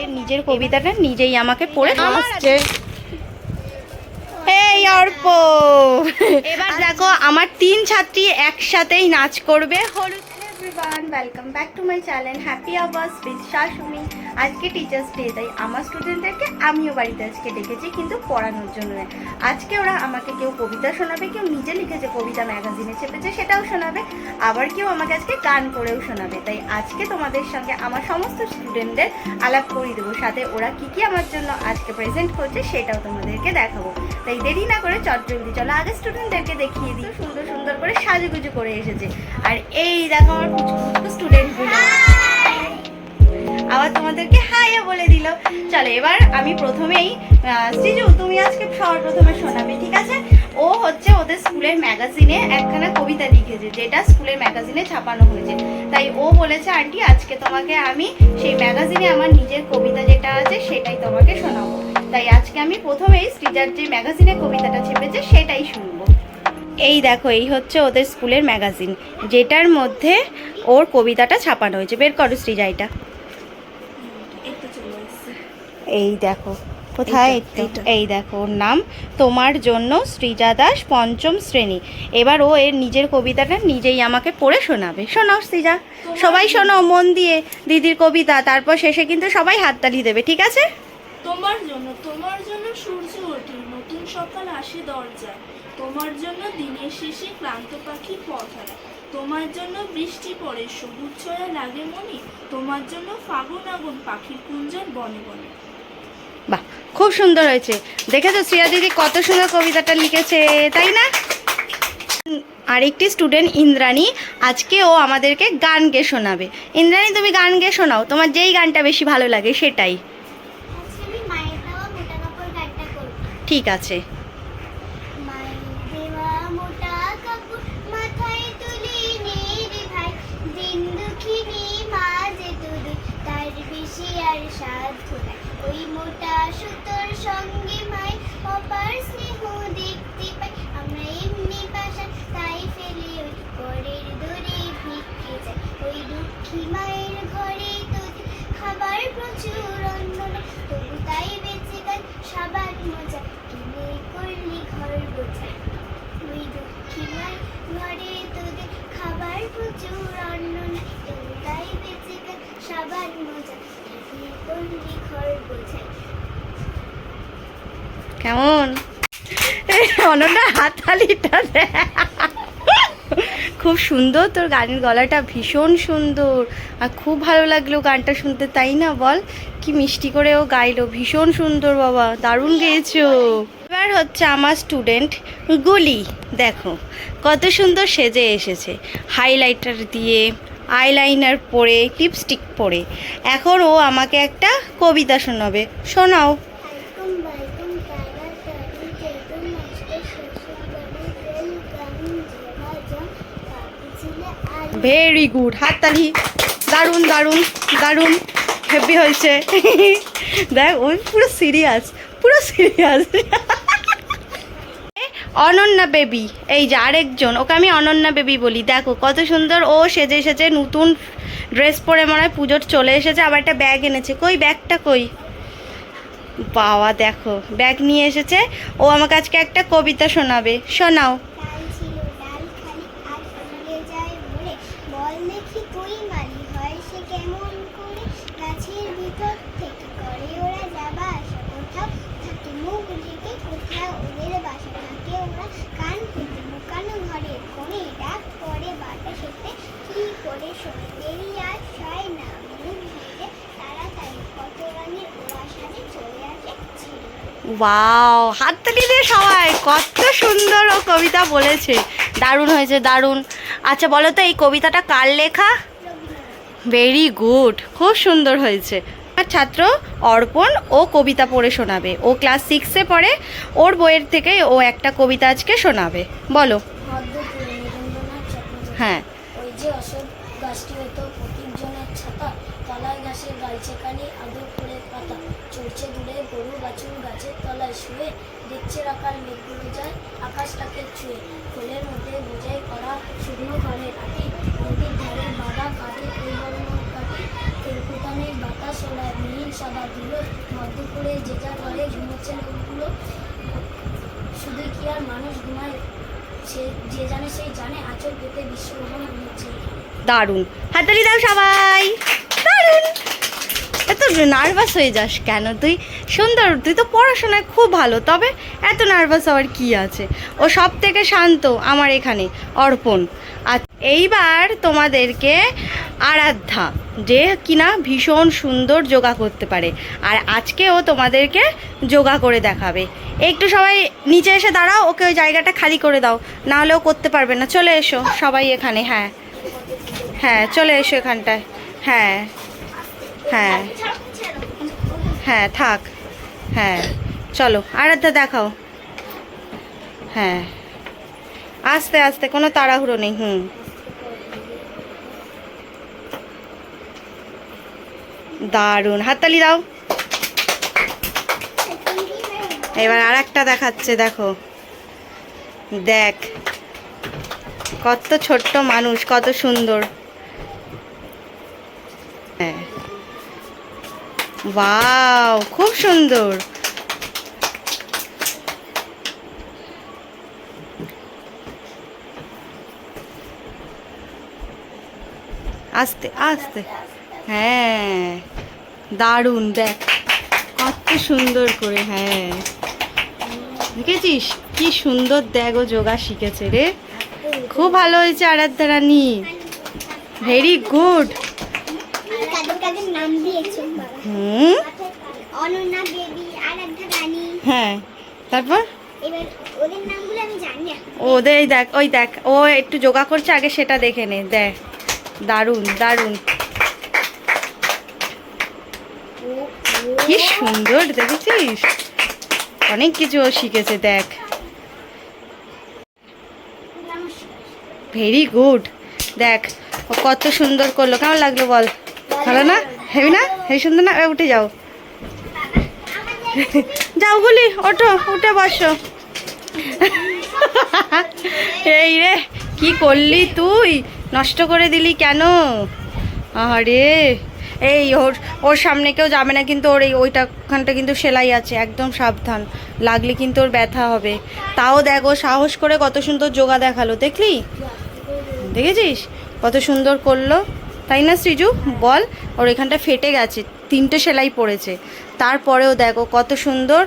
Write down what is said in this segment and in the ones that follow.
এর নিজের কবিতাটা নিজেই আমাকে পড়ে আসছে এই অর্প। এবার দেখো আমার তিন ছাত্রী একসাথেই নাচ করবে। হলুদ everyone welcome back to my channel happy hours with শাশুমি আজকে টিচার্স ডে তাই আমার স্টুডেন্টদেরকে আমিও বাড়িতে আজকে ডেকেছি, কিন্তু পড়ানোর জন্য আজকে ওরা আমাকে কেউ কবিতা শোনাবে, কেউ নিজে লিখেছে কবিতা ম্যাগাজিনে চেপেছে, সেটাও শোনাবে, আবার কেউ আমাকে আজকে গান করেও শোনাবে। তাই আজকে তোমাদের সঙ্গে আমার সমস্ত স্টুডেন্টদের আলাপ করিয়ে দেবো, সাথে ওরা কি কি আমার জন্য আজকে প্রেজেন্ট করছে, সেটাও তোমাদেরকে দেখাবো। তাই দেরি না করে চট জলদি চলো, আগে স্টুডেন্টদেরকে দেখিয়ে দিই। সুন্দর সুন্দর করে সাজুগুজু করে এসেছে। আর এই দেখো আমার স্টুডেন্টগুলো আবার তোমাদেরকে হাইও বলে দিল। চলো এবার আমি প্রথমেই সৃজু, তুমি আজকে সবার প্রথমে শোনাবে, ঠিক আছে? ও হচ্ছে ওদের স্কুলের ম্যাগাজিনে একখানা কবিতা লিখেছে, যেটা স্কুলের ম্যাগাজিনে ছাপানো হয়েছে। তাই ও বলেছে, আন্টি, আজকে তোমাকে আমি সেই ম্যাগাজিনে আমার নিজের কবিতা যেটা আছে, সেটাই তোমাকে শোনাবো। তাই আজকে আমি প্রথমেই শ্রীজার যে ম্যাগাজিনে কবিতাটা ছেপেছে, সেটাই শুনব। এই দেখো, এই হচ্ছে ওদের স্কুলের ম্যাগাজিন, যেটার মধ্যে ওর কবিতাটা ছাপানো হয়েছে। বের করো সৃজা এটা। এই দেখো কোথায় এই দেখো ওর নাম তোমার জন্য শ্রীজা দাস পঞ্চম শ্রেণি। এবার ও এর নিজের কবিতাটা নিজেই আমাকে পড়ে শোনাবে। শোনাও শ্রীজা। সবাই শোনো মন দিয়ে দিদির কবিতা তারপর শেষে কিন্তু সবাই হাততালি দেবে ঠিক আছে? তোমার জন্য তোমার জন্য সূর্য ওঠে নতুন সকাল আসে দরজায়। তোমার জন্য দিনের শেষে ক্লান্ত পাখি পথ হারায়। তোমার জন্য বৃষ্টি পড়ে সবুজ ছয়া লাগে মনে। তোমার জন্য ফাগুন আগুন পাখির কুঞ্জন বনে বনে। খুব সুন্দর হয়েছে। দেখেছ শ্রিয়া দিদি কত সুন্দর কবিতাটা লিখেছে, তাই না? আরেকটি স্টুডেন্ট ইন্দ্রাণী, আজকে ও আমাদেরকে গান গেয়ে শোনাবে। ইন্দ্রাণী, তুমি গান গেয়ে শোনাও, তোমার যেই গানটা বেশি ভালো লাগে সেটাই। ঠিক আছে। আর ওই মোটা সুতোর সঙ্গে মাই অপার স্নেহ দেখতে পাই আমরা এমনি পাশা তাই ফেলে ওই পরের দূরে ভিক্ষে যাই। ওই দুঃখী মায়ের ঘরে তোদের খাবার প্রচুর অন্ন তবু তাই বেঁচে গেল সবার মজা, কিনে করলি ঘর বোঝাই ওই দুঃখী মায়ের ঘরে তোদের খাবার প্রচুর অন্ন তবু তাই বেঁচে গেল সবার মজা, কিনে করলি ঘর বোঝাই কেমন? অনন্যা হাততালিটা দে। খুব সুন্দর তোর গানের গলাটা, ভীষণ সুন্দর। আর খুব ভালো লাগল গানটা শুনতে, তাই না বল? কি মিষ্টি করে ও গাইলো, ভীষণ সুন্দর বাবা, দারুণ গেয়েছো। এবার হচ্ছে আমার স্টুডেন্ট গুলি, দেখো, কত সুন্দর সেজে এসেছে। হাইলাইটার দিয়ে আইলাইনার পরে লিপস্টিক পরে। এখন ও আমাকে একটা কবিতা শোনাবে। শোনাও আইকুম বাইকুম তারা তারি জেতুম নষ্ট শ্বশুর বাড়ি তেল গান জেলা জম পাখি ছিল আর ভেরি গুড হাততালি। দারুণ দারুণ দারুণ। হেভি হয়েছে। দেখ, ওই পুরো সিরিয়াস পুরো সিরিয়াস অনন্যা বেবি এই যে আরেকজন, ওকে আমি অনন্যা বেবি বলি। দেখো কত সুন্দর, ও সেজে এসেছে নতুন ড্রেস পরে মনে হয় পুজোর চলে এসেছে, আবার একটা ব্যাগ এনেছে। কই ব্যাগটা কই? বাবা, দেখো ব্যাগ নিয়ে এসেছে। ও আমাকে আজকে একটা কবিতা শোনাবে। শোনাও ডাল ছিল ডাল খালি আর ফুলে যায় ভরে বল দেখি কই মালি হয় সে কেমন করে গাছের ভিতর থেকে করে ওরা যাবা আসা কোথাও থাকে মুখ ঢেকে কোথাও ওদের বাসা থাকে ওরা কান পেতে লুকানো ঘরে কোণে ডাক পরে বাতাসেতে কি করে শোনে দেরি আর সয় না মুখ ঢেকে তাড়াতাড়ি কত রঙের ওরা সাজে চলে আসে ছিল ওয়াও হাততালি দিয়ে সবাই, কত সুন্দর ও কবিতা বলেছে। দারুণ হয়েছে, দারুণ। আচ্ছা বলো তো, এই কবিতাটা কার লেখা? ভেরি গুড খুব সুন্দর হয়েছে। আমার ছাত্র অর্পণ ও কবিতা পড়ে শোনাবে। ও ক্লাস সিক্সে পড়ে, ওর বইয়ের থেকে ও একটা কবিতা আজকে শোনাবে। বলো। হ্যাঁ। গাছটি হতো প্রতীকজনের ছাতা, তলায় গাছের আদর চলছে দূরে গরু, বাছুর, গাছের তলায় শুয়ে দেখছে রাখার মেঘগুলো যায় আকাশটাকে ছুঁয়ে। ফুলের মধ্যে বোঝাই করা শুকনো করে কাটি নদীর ধারে বাবা কাটি পরিবর্ণ কাটি তেলকুটানের বাতাস ওলায় মিহিন সাদা ধুলো, মধ্যপুরে যে যা করে ঘুমোচ্ছে লোকগুলো। শুধু কি আর মানুষ ঘুমায়? সে যে জানে সেই জানে আচর পেতে বিশ্বভ্রমণ হচ্ছে দারুণ। হাতালি দাও সবাই। দারুণ। এত নার্ভাস হয়ে যাস কেন? তুই সুন্দর, তুই তো পড়াশোনায় খুব ভালো, তবে এত নার্ভাস হওয়ার কি আছে? ও সব থেকে শান্ত, আমার এখানে, অর্পণ। আর এইবার তোমাদেরকে আরাধ্যা, যে কিনা ভীষণ সুন্দর যোগা করতে পারে। আর আজকে ও তোমাদেরকে যোগা করে দেখাবে। একটু সবাই নিচে এসে দাঁড়াও, ওকে ওই জায়গাটা খালি করে দাও। না হলে ও করতে পারবে না। চলে এসো সবাই এখানে হ্যাঁ। হ্যাঁ চলে এসো এখানটায়। হ্যাঁ। হ্যাঁ। হ্যাঁ থাক। হ্যাঁ চলো আরাধ্যা দেখাও। হ্যাঁ। আস্তে আস্তে, কোনো তাড়াহুড়ো নেই, হুম। দারুণ, হাততালি দাও। এবার আর একটা দেখাচ্ছে, দেখো। দেখ, কত ছোট্ট মানুষ, কত সুন্দর। হ্যাঁ। ওয়াও, খুব সুন্দর। আস্তে আস্তে। হ্যাঁ দারুণ, দেখ, কত সুন্দর করে হ্যাঁ। দেখেছিস? কি সুন্দর দেখ ও যোগা শিখেছে রে। খুব ভালো হয়েছে, আরাধ্যা রানী। ভেরি গুড কাদের কাদের নাম দিয়েছে বাবা হুম অনন্যা দেবী আরাধ্যা রানী হ্যাঁ তারপর? ওদের নামগুলো আমি জানি না। ওদের এই দেখ ওই দেখ ও একটু যোগা করছে আগে সেটা দেখে নে দেখ। দারুণ দারুণ। কি সুন্দর দেখেছিস? অনেক কিছু ও শিখেছে দেখ। ভেরি গুড দেখ কত সুন্দর করল। কেমন লাগল বল? ভালো না? হেবি না? হেবি সুন্দর না? উঠে যাও। যাও গুলি, ওঠো, উঠে বসো। এই রে, কি করলি তুই? নষ্ট করে দিলি কেন? আরে এই ওর ওর সামনে কেউ যাবে না কিন্তু ওর এই ওইটা ওখানটা কিন্তু সেলাই আছে, একদম সাবধান। লাগলে কিন্তু ওর ব্যথা হবে। তাও দেখ, ও সাহস করে কত সুন্দর যোগা দেখাল, দেখলি? দেখেছিস? কত সুন্দর করল। তাই না, সৃজু? বল, ওর এখানটা ফেটে গেছে। তিনটে সেলাই পড়েছে। তারপরেও দেখো কত সুন্দর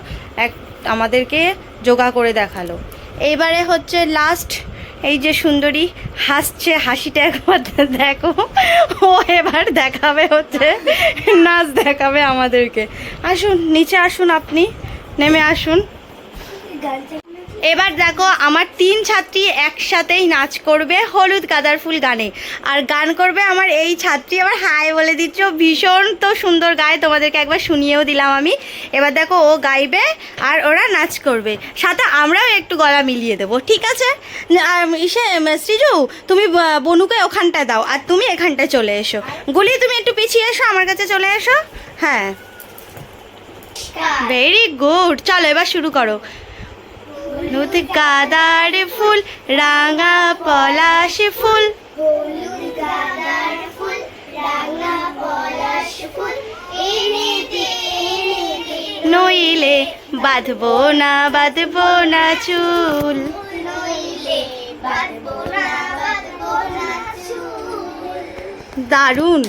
এক আমাদেরকে যোগা করে দেখাল। এইবারে হচ্ছে লাস্ট এই যে সুন্দরী হাসছে, হাসিটা একবার দেখো। ও এবার দেখাবে হচ্ছে, নাচ দেখাবে আমাদেরকে। আসুন, নিচে আসুন আপনি, নেমে আসুন। এবার দেখো আমার তিন ছাত্রী একসাথেই নাচ করবে হলুদ গাঁদার ফুল গানে। আর গান করবে আমার এই ছাত্রী আবার হাই বলে দিচ্ছ। ভীষণ তো সুন্দর গায় তোমাদেরকে একবার শুনিয়েও দিলাম আমি। এবার দেখো ও গাইবে আর ওরা নাচ করবে। সাথে আমরাও একটু গলা মিলিয়ে দেবো ঠিক আছে? আর ইসে শ্রীজু তুমি বনুকে ওখানটায় দাও আর তুমি এখানটায় চলে এসো। গুলি তুমি একটু পিছিয়ে এসো আমার কাছে চলে এসো। হ্যাঁ। ভেরি গুড চলো এবার শুরু করো। হলুদ গাদার ফুল রাঙা পলাশ ফুল। হলুদ গাঁদার ফুল রাঙা পলাশ ফুল। এনে দে নইলে বাঁধবো না বাঁধবো না চুল। নইলে বাঁধবো না বাঁধবো না চুল। দারুণ।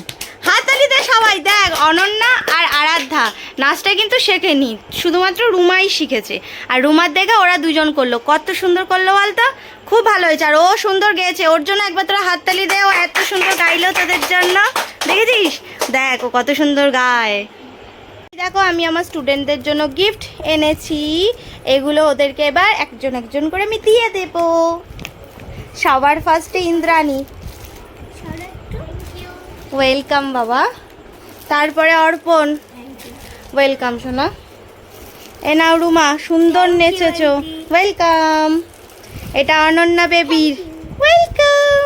হাততালি দে সবাই, দেখ, অনন্যা আর আরাধ্যা। নাচটা কিন্তু শেখেনি, শুধুমাত্র রুমাই শিখেছে। আর রুমার দেখে ওরা দুজন করল, কত সুন্দর করল বলতো খুব ভালো হয়েছে, আর ও সুন্দর গেয়েছে, ওর জন্য একবার তোরা হাততালি দে, ও এত সুন্দর গাইলো তোদের জন্য। দেখেছিস? দেখ, ও কত সুন্দর গায়। দেখো, আমি আমার স্টুডেন্টদের জন্য গিফট এনেছি। এগুলো ওদেরকে এবার একজন একজন করে আমি দিয়ে দেবো। সবার ফার্স্টে ইন্দ্রাণী। ওয়েলকাম বাবা। তারপরে অর্পণ। ওয়েলকাম সোনা এ নাও রুমা সুন্দর নেচেছো। ওয়েলকাম এটা অনন্যা বেবির। ওয়েলকাম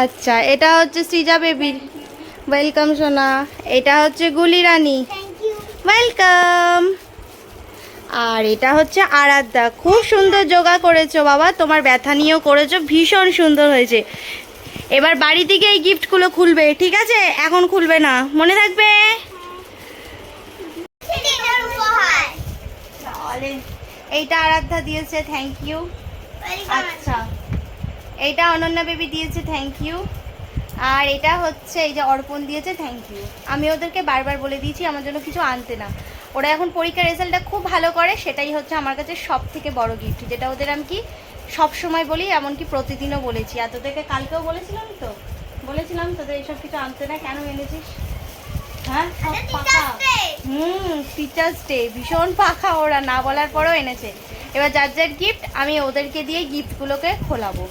আচ্ছা এটা হচ্ছে সৃজা বেবির। ওয়েলকাম সোনা। এটা হচ্ছে গুলি রানী। ওয়েলকাম আর এটা হচ্ছে আরাধ্যা। খুব সুন্দর যোগা করেছ বাবা। তোমার ব্যথা নিয়েও করেছ। ভীষণ সুন্দর হয়েছে। এবার বাড়ি থেকে এই গিফটগুলো খুলবে, ঠিক আছে? এখন খুলবে না। মনে থাকবে? এইটা আরাধ্যা দিয়েছে থ্যাংক ইউ আচ্ছা। এইটা অনন্যা বেবি দিয়েছে থ্যাংক ইউ আর এটা হচ্ছে, এই যে অর্পণ দিয়েছে থ্যাংক ইউ আমি ওদেরকে বারবার বলে দিয়েছি, আমার জন্য কিছু আনতে না। ওরা এখন পরীক্ষার রেজাল্টটা খুব ভালো করে, সেটাই হচ্ছে আমার কাছে সব থেকে বড় গিফট যেটা ওদের আমি কি সব সময় বলি এমনকি প্রতিদিনও বলেছি। আর তোদেরকে কালকেও বলেছিলাম তো? বলেছিলাম তোদের এইসব কিছু আনতে না? কেন এনেছিস? হ্যাঁ? সব পাকা। হুম টিচার্স ডে ভীষণ পাখা ওরা না বলার পরেও এনেছে। এবার যার যার গিফট আমি ওদেরকে দিয়ে গিফটগুলোকে খোলাবো।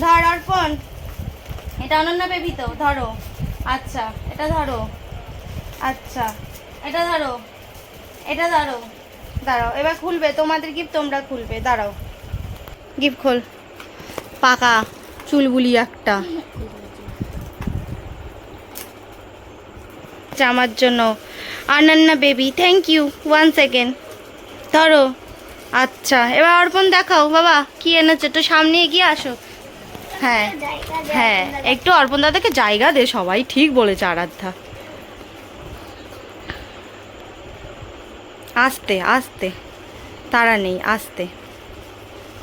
ধর অর্পণ এটা অনন্যা বেবি তো ধরো। আচ্ছা এটা ধরো। আচ্ছা এটা ধরো। এটা ধরো। দাঁড়াও এবার খুলবে তোমাদের গিফট তোমরা খুলবে দাঁড়াও। গিফট খোল। পাকা চুলবুলি একটা। আমার জন্য। Ananya baby thank you one second ধরো। আচ্ছা এবার অর্পণ দেখাও, বাবা, কি এনেছো? একটু সামনে এগিয়ে আসো। হ্যাঁ হ্যাঁ একটু অর্পণ দাদাকে জায়গা দে, সবাই ঠিক বলেছে আরাধ্যা। আস্তে আস্তে। তারা নেই, আস্তে।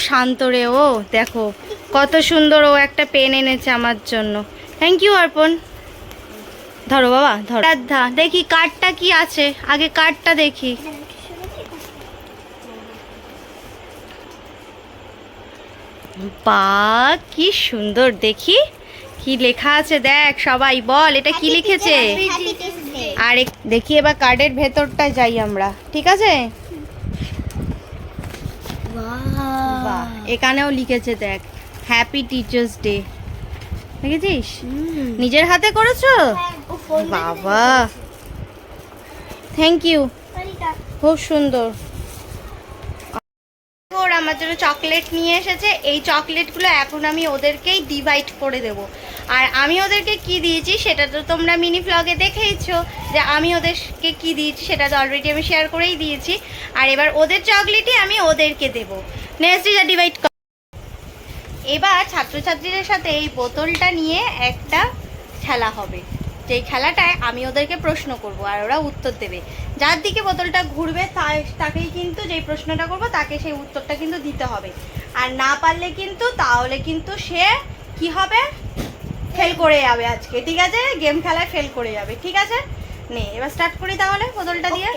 শান্ত রে ও দেখো কত সুন্দর ও একটা পেন এনেছে আমার জন্য। থ্যাংক ইউ অর্পণ। ধরো বাবা ধরো। আরাধ্যা দেখি কার্ডটা কি আছে? আগে কার্ডটা দেখি। বা কি সুন্দর দেখি। কি লেখা আছে দেখ সবাই বল এটা কি লিখেছে. আর দেখি এবার কার্ডের ভেতরটা যাই আমরা ঠিক আছে বাহ এখানেও লিখেছে দেখ হ্যাপি টিচার্স ডে দেখেছিস? নিজের হাতে করেছ? হ্যাঁ, ও বাবা। থ্যাংক ইউ খুব সুন্দর। ওর আমার জন্য চকলেট নিয়ে এসেছে। এই চকলেটগুলো এখন আমি ওদেরকেই ডিভাইড করে দেব। আর আমি ওদেরকে কি দিয়েছি সেটা তো তোমরা মিনি ব্লগে দেখেইছো যে আমি ওদেরকে কি দিয়েছি সেটা তো অলরেডি আমি শেয়ার করেই দিয়েছি। আর এবার ওদের চকলেটই আমি ওদেরকে দেব। নেক্সট যা ডিভাইড এবার ছাত্রছাত্রীদের সাথে এই বোতলটা নিয়ে একটা খেলা হবে। যেই খেলাটায় আমি ওদেরকে প্রশ্ন করব আর ওরা উত্তর দেবে। যার দিকে বোতলটা ঘুরবে তাকেই কিন্তু যেই প্রশ্নটা করব তাকে সেই উত্তরটা কিন্তু দিতে হবে। আর না পারলে কিন্তু তাহলে কিন্তু সে কি হবে? ফেল করে যাবে আজকে ঠিক আছে? গেম খেলায় ফেল করে যাবে ঠিক আছে? নে এবার স্টার্ট করি তাহলে বোতলটা দিয়ে।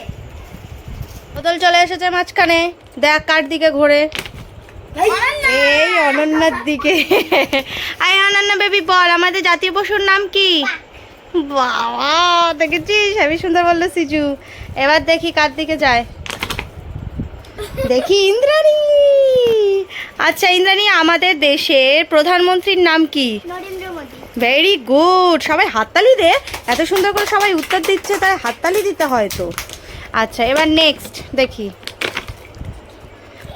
বোতল চলে এসেছে মাঝখানে। দেখ কার দিকে ঘোরে। এই অনন্যার দিকে। আই অনন্যা বেবি বল আমাদের জাতীয় পশুর নাম কি? বাবা দেখেছিস? হেবি সুন্দর বলল সিজু। এবার দেখি কার দিকে যায়। দেখি ইন্দ্রাণী। আচ্ছা ইন্দ্রাণী আমাদের দেশের প্রধানমন্ত্রীর নাম কি? ভেরি গুড সবাই হাততালি দে। এত সুন্দর করে সবাই উত্তর দিচ্ছে তাই হাততালি দিতে হয় তো। আচ্ছা এবার নেক্সট দেখি।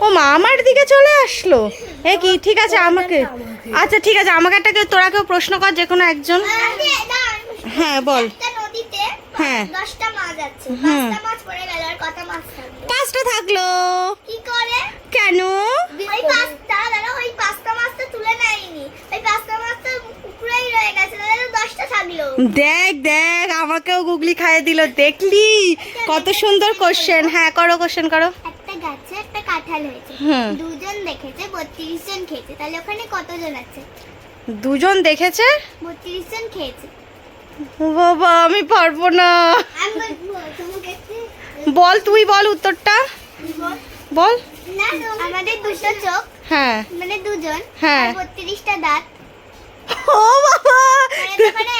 ও মা আমার দিকে চলে আসলো? এ কি? ঠিক আছে আমাকে আচ্ছা ঠিক আছে আমাকে একটা কেউ তোরা কেউ প্রশ্ন কর যে কোনো একজন। হ্যাঁ বল। হ্যাঁ। পাঁচটা থাকল? কি করে? কেন? ওই পাঁচটা দাদা ওই পাঁচটা মাছ তুলে নেয়নি। ওই পাঁচটা মাছ তো রয়ে গেছে দাদা দশটা থাকল। দেখ দেখ আমাকেও গুগলি খাইয়ে দিল। দেখলি? কত সুন্দর কোশ্চেন হ্যাঁ করো কোশ্চেন করো। একটা গাছে কাঁঠাল হয়েছে। দুজন দেখেছে বত্রিশ জন খেয়েছে। তাহলে ওখানে কতজন আছে? দুজন দেখেছে? বত্রিশ জন খেয়েছে। বাবা আমি পারব না। বল তুই বল উত্তরটা। বল। আমাদের দুটো চোখ। হ্যাঁ। মানে দুজন। হ্যাঁ। বত্রিশটা দাঁত। ও বাবা! মানে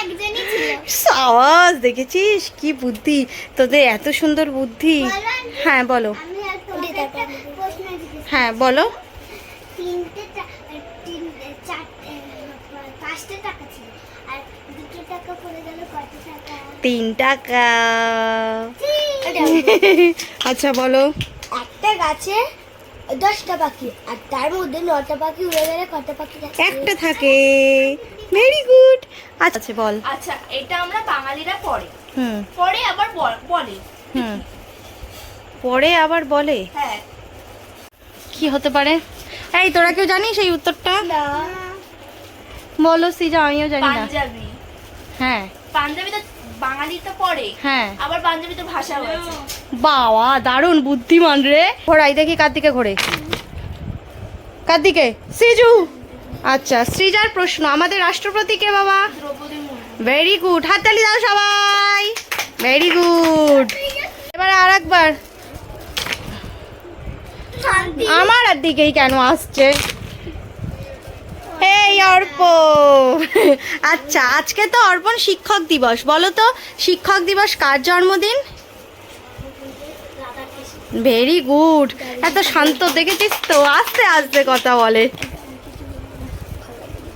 সাওয়াজ দেখেছিস? কি বুদ্ধি। তোদের এত সুন্দর বুদ্ধি। হ্যাঁ বলো। হ্যাঁ বলো। তিনটে তিন পাঁচটা টাকা ছিল। আর দুটো টাকা পড়ে গেল কত টাকা? তিন টাকা। আচ্ছা বলো। একটা গাছে দশটা পাখি আর তার মধ্যে নটা পাখি উড়ে গেলে কটা পাখি একটা থাকে। ভেরি গুড আচ্ছা বল। আচ্ছা এটা আমরা বাঙালিরা পড়ে। হুম। পরে আবার বলে। হুম। পরে আবার বলে? হ্যাঁ কি হতে পারে? এই তোরা কেউ জানিস এই উত্তরটা? বলো সিজা আমিও জানি না। পাঞ্জাবি। হ্যাঁ। পাঞ্জাবি তো বাঙালি তো পড়ে। হ্যাঁ। আবার পাঞ্জাবি তো ভাষা বাবা দারুণ বুদ্ধিমান রে। ঘোড়াই দেখি কার দিকে ঘোরে। কার দিকে? সিজু। আচ্ছা সৃজার প্রশ্ন। আমাদের রাষ্ট্রপতি কে বাবা? ভেরি গুড হাততালি দাও সবাই। ভেরি গুড এবার আর একবার আমার আর দিকেই কেন আসছে? এই অর্প। আচ্ছা আজকে তো অর্পণ শিক্ষক দিবস। বলো তো, শিক্ষক দিবস কার জন্মদিন? ভেরি গুড এত শান্ত দেখেছিস তো? আস্তে আস্তে কথা বলে।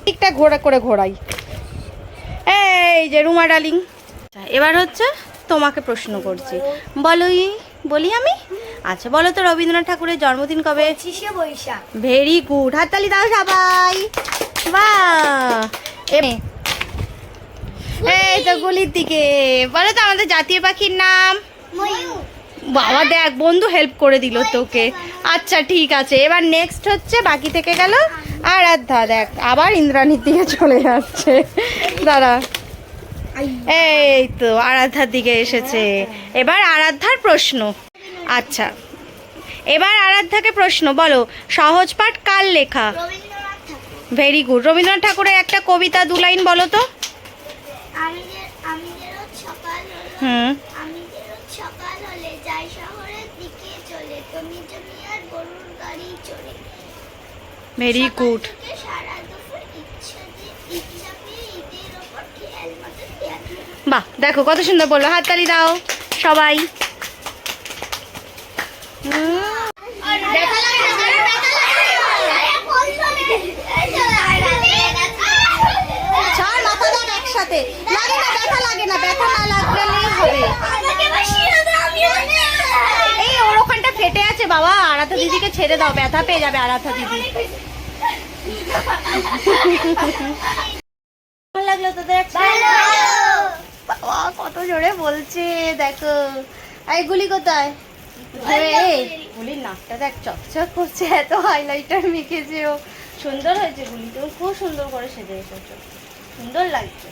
ঠিকঠাক ঘোরা করে ঘোরাই। এই যে রুমা ডালিং এবার হচ্ছে তোমাকে প্রশ্ন করছি। বলোই বলি আমি? আচ্ছা বলো তো রবীন্দ্রনাথ ঠাকুরের জন্মদিন কবে? পঁচিশে বৈশাখ। Very good. হাততালি দাও সবাই। এই তো গুলির দিকে। বলো তো আমাদের জাতীয় পাখির নাম? বাবা দেখ বন্ধু হেল্প করে দিল তোকে। আচ্ছা ঠিক আছে। এবার নেক্সট হচ্ছে বাকি থেকে গেল। আরাধ্যা দেখ আবার ইন্দ্রাণীর দিকে চলে যাচ্ছে। দাঁড়া। এই তো আরাধ্যার দিকে এসেছে। এবার আরাধ্যার প্রশ্ন। আচ্ছা এবার আরাধ্যাকে প্রশ্ন, বলো, সহজ পাঠ কার লেখা? ভেরি গুড রবীন্দ্রনাথ ঠাকুরের একটা কবিতা, দু লাইন বলো তো। হুম। আমি যে বাহ দেখো কত সুন্দর বলল। হাততালি দাও সবাই। না দেখা চার মাথা দাও একসাথে। লাগে না ব্যথা লাগে না ব্যথা না লাগলেই হবে। এই ওর ওখানটা ফেটে আছে বাবা আরাধা দিদিকে ছেড়ে দাও ব্যথা পেয়ে যাবে আরাধা দিদি। লাগল তোদের বাবা কত জোরে বলছে দেখো। এই গুলি কোথায়? গুলির নাকটা দেখ চকচক করছে এত হাইলাইটার মেখেছে ও। সুন্দর হয়েছে গুলি তুমি খুব সুন্দর করে সেজে এসেছ। সুন্দর লাগছে।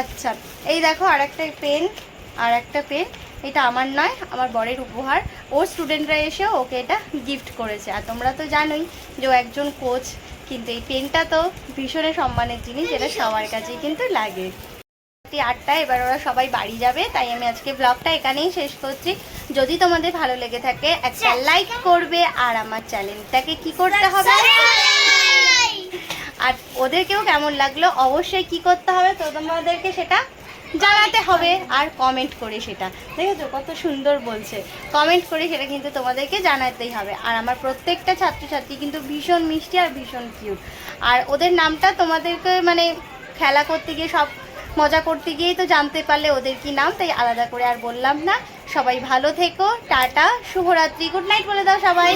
আচ্ছা এই দেখো আর একটা পেন আর একটা পেন। এটা আমার নয় আমার বরের উপহার। ওর স্টুডেন্টরা এসে ওকে এটা গিফট করেছে। আর তোমরা তো জানোই যে ও একজন কোচ কিন্তু এই পেনটা তো ভীষণই সম্মানের জিনিস যেটা সবার কাছেই কিন্তু লাগে। রাত্রি আটটায় এবার ওরা সবাই বাড়ি যাবে তাই আমি আজকে ব্লগটা এখানেই শেষ করছি। যদি তোমাদের ভালো লেগে থাকে একটা লাইক করবে আর আমার চ্যানেলটাকে কি করতে হবে? আর ওদেরকেও কেমন লাগল অবশ্যই কি করতে হবে তো তোমাদেরকে সেটা জানাতে হবে আর কমেন্ট করে সেটা। দেখেছ কত সুন্দর বলছে। কমেন্ট করে সেটা কিন্তু তোমাদেরকে জানাতেই হবে। আর আমার প্রত্যেকটা ছাত্রছাত্রী কিন্তু ভীষণ মিষ্টি আর ভীষণ কিউট আর ওদের নামটা তোমাদেরকে মানে খেলা করতে গিয়ে সব মজা করতে গিয়েই তো জানতে পারলে ওদের কি নাম, তাই আলাদা করে আর বললাম না। সবাই ভালো থেকো, টাটা, শুভরাত্রি, গুড নাইট বলে দাও সবাই